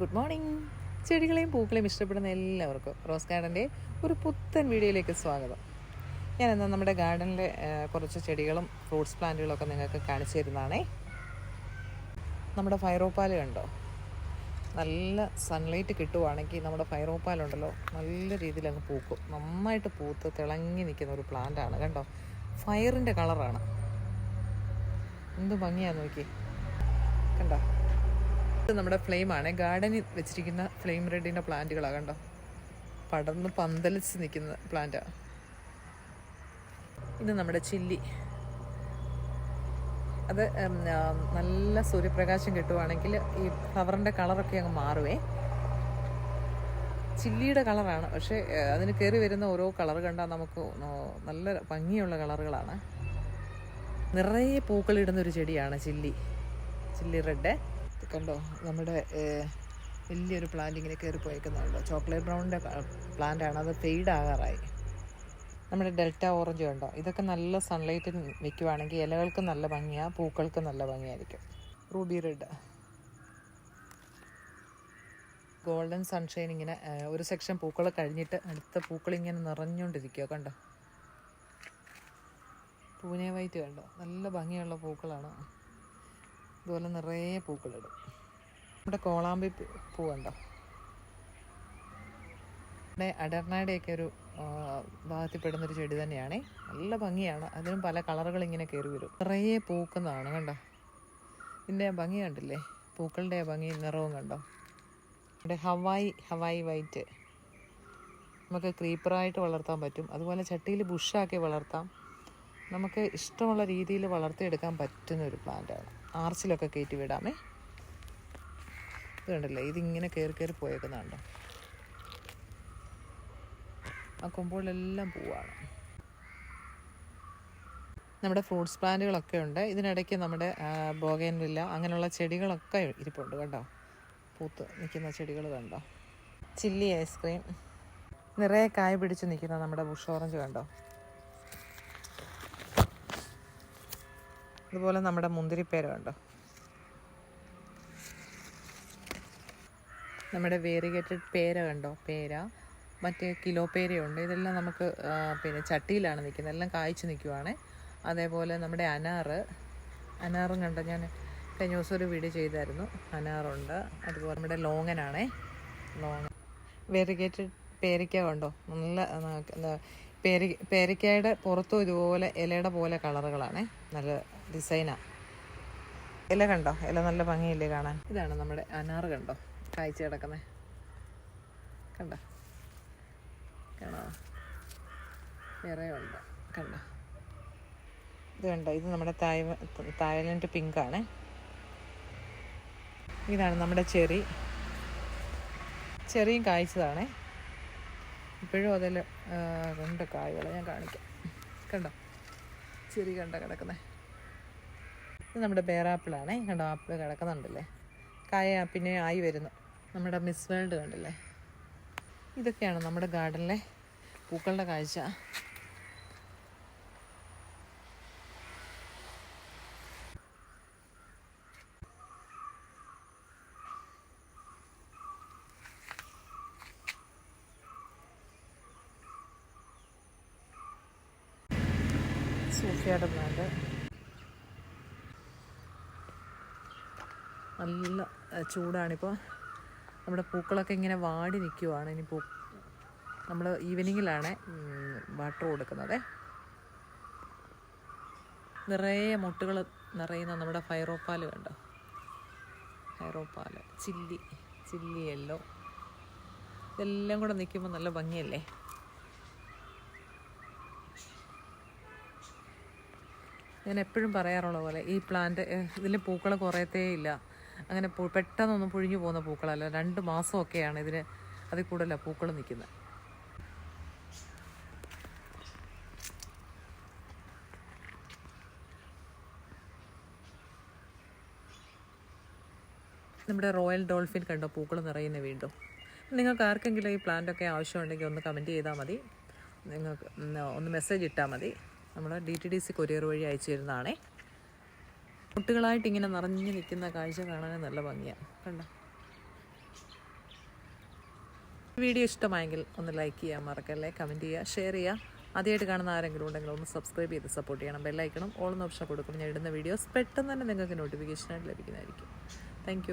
Good morning. ചെടികളെയും പൂക്കളെയും ഇഷ്ടപ്പെടുന്ന എല്ലാവർക്കും rose ഗാർഡന്റെ ഒരു പുത്തൻ വീഡിയോയിലേക്ക് സ്വാഗതം. ഞാൻ എന്നാൽ നമ്മുടെ ഗാർഡനിലെ കുറച്ച് ചെടികളും ഫ്രൂട്ട്സ് പ്ലാന്റുകളൊക്കെ നിങ്ങൾക്ക് കാണിച്ചു തരുന്നതാണേ. നമ്മുടെ ഫൈറോപ്പാൽ കണ്ടോ? നല്ല സൺലൈറ്റ് കിട്ടുവാണെങ്കിൽ നമ്മുടെ ഫൈറോപ്പാലുണ്ടല്ലോ നല്ല രീതിയിൽ അങ്ങ് പൂക്കും. നന്നായിട്ട് പൂത്ത് തിളങ്ങി നിൽക്കുന്ന ഒരു പ്ലാന്റ് ആണ് കണ്ടോ? ഫയറിന്റെ കളറാണ് എന്ത് ഭംഗിയാന്ന് നോക്കി നമ്മുടെ ഫ്ലെയിം ആണ്. ഗാർഡനിൽ വെച്ചിരിക്കുന്ന ഫ്ലെയിം റെഡിന്റെ പ്ലാന്റുകളാണ് കണ്ടോ? പടർന്ന് പന്തലിച്ച് നിൽക്കുന്ന പ്ലാന്റാണ് ഇത് നമ്മുടെ ചില്ലി അത് നല്ല സൂര്യപ്രകാശം കിട്ടുവാണെങ്കിൽ ഈ ഫ്ലവറിന്റെ കളറൊക്കെ അങ്ങ് മാറുവേ. ചില്ലിയുടെ കളറാണ് പക്ഷേ അതിന് കയറി വരുന്ന ഓരോ കളർ കണ്ടാൽ നമുക്ക് നല്ല ഭംഗിയുള്ള കളറുകളാണ്. നിറയെ പൂക്കളിടുന്ന ഒരു ചെടിയാണ് ചില്ലി ചില്ലി റെഡ് കണ്ടോ? നമ്മുടെ വലിയൊരു പ്ലാന്റ് ഇങ്ങനെ കയറി ചോക്ലേറ്റ് ബ്രൗണിന്റെ പ്ലാന്റ് ആണ്. അത് ഫെയ്ഡ് ആകാറായി. നമ്മുടെ ഡെൽറ്റ ഓറഞ്ച് കണ്ടോ? ഇതൊക്കെ നല്ല സൺലൈറ്റിൽ വെക്കുവാണെങ്കിൽ ഇലകൾക്ക് നല്ല ഭംഗിയാണ് പൂക്കൾക്ക് നല്ല ഭംഗിയായിരിക്കും. റൂബി റെഡ് ഗോൾഡൻ സൺഷൈൻ ഇങ്ങനെ ഒരു സെക്ഷൻ പൂക്കൾ കഴിഞ്ഞിട്ട് അടുത്ത പൂക്കൾ ഇങ്ങനെ നിറഞ്ഞുകൊണ്ടിരിക്കുക കണ്ടോ? പൂനെ വൈറ്റ് കണ്ടോ? നല്ല ഭംഗിയുള്ള പൂക്കളാണ്. ഇതുപോലെ നിറയെ പൂക്കളിടും. നമ്മുടെ കോളാമ്പി പൂ- നമ്മുടെ അടർണയുടെയൊക്കെ ഒരു ഭാഗത്തിൽപ്പെടുന്നൊരു ചെടി തന്നെയാണേ. നല്ല ഭംഗിയാണ്. അതിനും പല കളറുകൾ ഇങ്ങനെ കയറി വരും. നിറയെ പൂക്കുന്നതാണ് കണ്ടോ? ഇതിന്റെ ഭംഗി കണ്ടില്ലേ? പൂക്കളുടെ ഭംഗി നിറവും കണ്ടോ? ഇവിടെ ഹവായി ഹവായി വൈറ്റ്. നമുക്ക് ക്രീപ്പറായിട്ട് വളർത്താൻ പറ്റും. അതുപോലെ ചട്ടിയിൽ ബുഷാക്കി വളർത്താം. നമുക്ക് ഇഷ്ടമുള്ള രീതിയിൽ വളർത്തിയെടുക്കാൻ പറ്റുന്ന ഒരു പ്ലാന്റാണ്. ആർച്ചിലൊക്കെ കയറ്റി വിടാമേ. ഇത് ഇതിങ്ങനെ കയറി കയറി പോയേക്കുന്നുണ്ടോ? ആ കൊമ്പുകളെല്ലാം പൂവാണ്. നമ്മുടെ ഫ്രൂട്ട്സ് പ്ലാന്റുകളൊക്കെ ഉണ്ട്. ഇതിനിടയ്ക്ക് നമ്മുടെ ബോഗൈൻവില്ല അങ്ങനെയുള്ള ചെടികളൊക്കെ ഇരിപ്പുണ്ട് കണ്ടോ? പൂത്ത് നിൽക്കുന്ന ചെടികൾ കണ്ടോ? Chilli ice cream. നിറയെ കായ പിടിച്ച് നിൽക്കുന്ന നമ്മുടെ ബുഷ് ഓറഞ്ച് കണ്ടോ? അതുപോലെ നമ്മുടെ മുന്തിരിപ്പേര കണ്ടോ നമ്മുടെ വേരിഗേറ്റഡ് പേര കണ്ടോ? പേര. മറ്റേ കിലോ പേരയുണ്ട്. ഇതെല്ലാം നമുക്ക് പിന്നെ ചട്ടിയിലാണ് നിൽക്കുന്നത്. എല്ലാം കായ്ച്ചു നിൽക്കുവാണേ. അതേപോലെ നമ്മുടെ അനാറ്. അനാറും കണ്ടോ ഞാൻ കഴിഞ്ഞ ദിവസം ഒരു വീഡിയോ ചെയ്തായിരുന്നു. അനാറുണ്ട്. അതുപോലെ നമ്മുടെ ലോങ്ങനാണേ. ലോങ്ങൻ. വേരിഗേറ്റഡ് പേരയ്ക്ക കണ്ടോ? നല്ല പേര പേരയ്ക്കയുടെ പുറത്തും ഇതുപോലെ ഇലയുടെ പോലെ കളറുകളാണേ. നല്ല ഡിസൈനാണ് ഇല കണ്ടോ? ഇല നല്ല ഭംഗിയില്ലേ കാണാൻ? ഇതാണ് നമ്മുടെ അനാറ് കണ്ടോ? കായ്ച്ച കിടക്കുന്നത് കണ്ടോ? കാണോ വേറെ കണ്ടോ? ഇത് കണ്ടോ? ഇത് നമ്മുടെ തായ് തായ്ലൻഡ് പിങ്കാണ്. ഇതാണ് നമ്മുടെ ചെറി. ചെറിയും കായ്ച്ചതാണേ ഇപ്പോഴും അതിൽ ഉണ്ട് കായ്കൾ ഞാൻ കാണിക്കാം. കണ്ടോ? ചെറിയ കണ്ട കിടക്കുന്നത് ഇത് നമ്മുടെ ബേറാപ്പിളാണേ കണ്ടോ? ആപ്പിൾ കിടക്കുന്നുണ്ടല്ലേ? കായ പിന്നെ ആയി വരുന്നു. നമ്മുടെ മിസ് വേൾഡ് കണ്ടില്ലേ? ഇതൊക്കെയാണ് നമ്മുടെ ഗാർഡനിലെ പൂക്കളുടെ കാഴ്ച. പ്ലാന്റ് നല്ല ചൂടാണിപ്പോൾ നമ്മുടെ പൂക്കളൊക്കെ ഇങ്ങനെ വാടി നിൽക്കുവാണ് ഇനി പൂ നമ്മൾ ഈവനിങ്ങിലാണ് വാട്ടർ കൊടുക്കുന്നത്. നിറയെ മുട്ടുകൾ നിറയുന്ന നമ്മുടെ ഫൈറോപ്പാൽ കണ്ടോ? ഫൈറോപ്പാൽ ചില്ലി ചില്ലി യെല്ലോ. ഇതെല്ലാം കൂടെ നിൽക്കുമ്പോൾ നല്ല ഭംഗിയല്ലേ? ഞാൻ എപ്പോഴും പറയാറുള്ള പോലെ ഈ പ്ലാന്റ് ഇതിൽ പൂക്കൾ കുറയത്തേ ഇല്ല. അങ്ങനെ പെട്ടെന്നൊന്നും പൊഴിഞ്ഞു പോകുന്ന പൂക്കളല്ല. രണ്ട് മാസമൊക്കെയാണ് ഇതിന് അതിൽ കൂടുതലാണ് പൂക്കൾ നിൽക്കുന്നത് നമ്മുടെ റോയൽ ഡോൾഫിൻ കണ്ടോ? പൂക്കൾ നിറയുന്ന വീണ്ടും. നിങ്ങൾക്ക് ആർക്കെങ്കിലും ഈ പ്ലാന്റൊക്കെ ആവശ്യമുണ്ടെങ്കിൽ ഒന്ന് കമന്റ് ചെയ്താൽ മതി. നിങ്ങൾക്ക് ഒന്ന് മെസ്സേജ് ഇട്ടാൽ മതി. നമ്മൾ D T D C courier വഴി അയച്ചു തരുന്നതാണേ കുട്ടികളായിട്ട് ഇങ്ങനെ നിറഞ്ഞു നിൽക്കുന്ന കാഴ്ച കാണാൻ നല്ല ഭംഗിയാണ് കണ്ട? വീഡിയോ ഇഷ്ടമായെങ്കിൽ ഒന്ന് ലൈക്ക് ചെയ്യാൻ മറക്കല്ലേ? കമന്റ് ചെയ്യുക ഷെയർ ചെയ്യുക ആദ്യമായിട്ട് കാണുന്ന ആരെങ്കിലും ഉണ്ടെങ്കിൽ ഒന്ന് സബ്സ്ക്രൈബ് ചെയ്ത് സപ്പോർട്ട് ചെയ്യണം. ബെല്ലൈക്കണം ഓൾ ഓപ്ഷൻ കൊടുക്കും. ഞാൻ ഇടുന്ന വീഡിയോസ് പെട്ടെന്ന് തന്നെ നിങ്ങൾക്ക് നോട്ടിഫിക്കേഷനായിട്ട് ലഭിക്കുന്നതായിരിക്കും. താങ്ക്